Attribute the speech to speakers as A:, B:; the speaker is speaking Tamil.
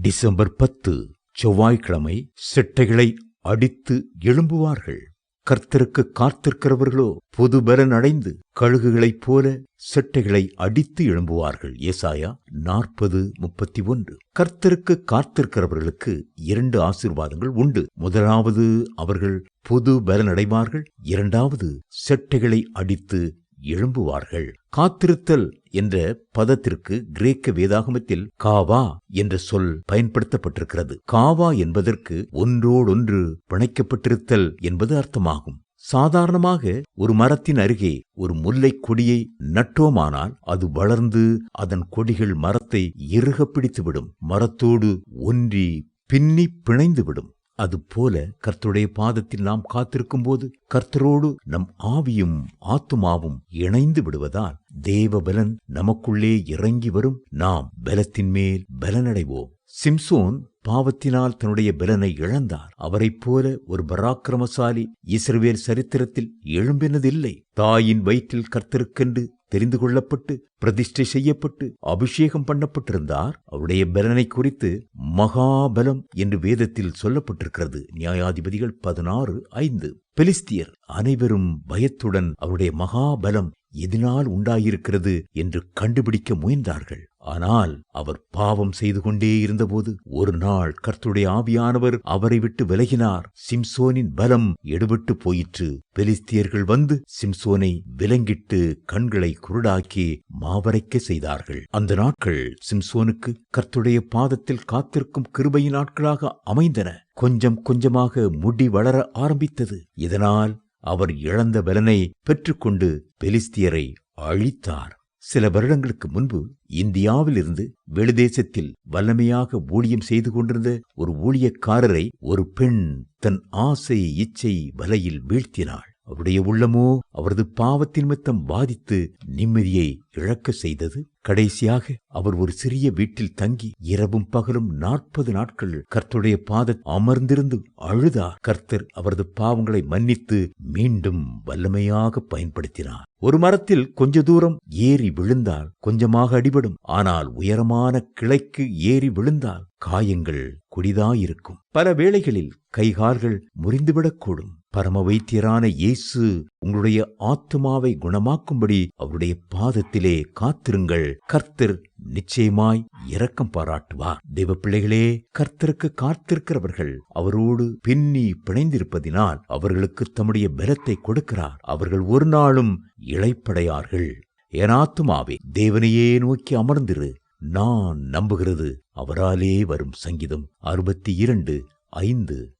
A: டிசம்பர் பத்து செவ்வாய்க்கிழமை செட்டைகளை அடித்து எழும்புவார்கள். கர்த்தருக்கு காத்திருக்கிறவர்களோ புது பலன் அடைந்து கழுகுகளைப் போல செட்டைகளை அடித்து எழும்புவார்கள். ஏசாயா நாற்பது முப்பத்தி ஒன்று கர்த்தருக்கு காத்திருக்கிறவர்களுக்கு இரண்டு ஆசீர்வாதங்கள் உண்டு. முதலாவது அவர்கள் புது பலன் அடைவார்கள் இரண்டாவது செட்டைகளை அடித்து எழும்புவார்கள். காத்திருத்தல் என்ற பதத்திற்கு கிரேக்க வேதாகமத்தில் காவா என்ற சொல் பயன்படுத்தப்பட்டிருக்கிறது. காவா என்பதற்கு ஒன்றோடொன்று பிணைக்கப்பட்டிருத்தல் என்பது அர்த்தமாகும். சாதாரணமாக ஒரு மரத்தின் அருகே ஒரு முல்லை கொடியை நட்டோமானால் அது வளர்ந்து அதன் கொடிகள் மரத்தை இறுக பிடித்துவிடும். மரத்தோடு ஒன்றி பின்னி பிணைந்துவிடும். அதுபோல கர்த்தருடைய பாதத்தில் நாம் காத்திருக்கும் போது கர்த்தரோடு நம் ஆவியும் ஆத்துமாவும் இணைந்து விடுவதால் தேவ பலன் நமக்குள்ளே இறங்கி வரும். நாம் பலத்தின் மேல் பலனடைவோம். சிம்சோன் பாவத்தினால் தன்னுடைய பலனை இழந்தார். அவரைப் போல ஒரு பராக்கிரமசாலி இஸ்ரவேல் சரித்திரத்தில் எழும்பினதில்லை. தாயின் வயிற்றில் கர்த்தருக்கென்று தெரிந்து கொள்ளப்பட்டு பிரதிஷ்டை செய்யப்பட்டு அபிஷேகம் பண்ணப்பட்டிருந்தார். அவருடைய பலனை குறித்து மகாபலம் என்று வேதத்தில் சொல்லப்பட்டிருக்கிறது. நியாயாதிபதிகள் பதினாறு ஐந்து. பெலிஸ்தியர் அனைவரும் பயத்துடன் அவருடைய மகாபலம் எதனால் உண்டாயிருக்கிறது என்று கண்டுபிடிக்க முயன்றார்கள். ஆனால் அவர் பாவம் செய்து கொண்டே இருந்தபோது ஒரு நாள் கர்த்துடைய ஆவியானவர் அவரை விட்டு விலகினார். சிம்சோனின் பலம் எடுபட்டு போயிற்று. பெலிஸ்தியர்கள் வந்து சிம்சோனை விலங்கிட்டு கண்களை குருடாக்கி மாவரைக்க செய்தார்கள். அந்த நாட்கள் சிம்சோனுக்கு கர்த்துடைய பாதத்தில் காத்திருக்கும் கிருபையின் நாட்களாக அமைந்தன. கொஞ்சம் கொஞ்சமாக முடி வளர ஆரம்பித்தது. இதனால் அவர் இழந்த பலனை பெற்றுக்கொண்டு பெலிஸ்தியரை அழித்தார். சில வருடங்களுக்கு முன்பு இந்தியாவிலிருந்து வெளிதேசத்தில் வல்லமையாக ஊழியம் செய்து கொண்டிருந்த ஒரு ஊழியக்காரரை ஒரு பெண் தன் ஆசை இச்சை வலையில் வீழ்த்தினாள். அவருடைய உள்ளமோ அவரது பாவத்தின் மித்தம் பாதித்து நிம்மதியை இழக்க செய்தது. கடைசியாக அவர் ஒரு சிறிய வீட்டில் தங்கி இரவும் பகலும் நாற்பது நாட்கள் கர்த்தருடைய பாத அமர்ந்திருந்து அழுதார். கர்த்தர் அவரது பாவங்களை மன்னித்து மீண்டும் வல்லமையாக பயன்படுத்தினார். ஒரு மரத்தில் கொஞ்ச தூரம் ஏறி விழுந்தால் கொஞ்சமாக அடிபடும். ஆனால் உயரமான கிளைக்கு ஏறி விழுந்தால் காயங்கள் குடிதாயிருக்கும். பல வேளைகளில் கைகால்கள் முறிந்துவிடக்கூடும். பரம வைத்தியரான இயேசு உங்களுடைய ஆத்துமாவை குணமாக்கும்படி அவருடைய பாதத்திலே காத்திருங்கள். கர்த்தர் நிச்சயமாய் இரக்கம் பாராட்டுவார். தெய்வ பிள்ளைகளே கர்த்தருக்கு காத்திருக்கிறவர்கள் அவரோடு பின்னி பிணைந்திருப்பதினால் அவர்களுக்கு தம்முடைய பலத்தை கொடுக்கிறார். அவர்கள் ஒரு நாளும் இழைப்படையார்கள் என் ஆத்துமாவே தேவனையே நோக்கி அமர்ந்திரு. நான் நம்புகிறது அவராலே வரும் சங்கீதம் அறுபத்தி இரண்டு ஐந்து.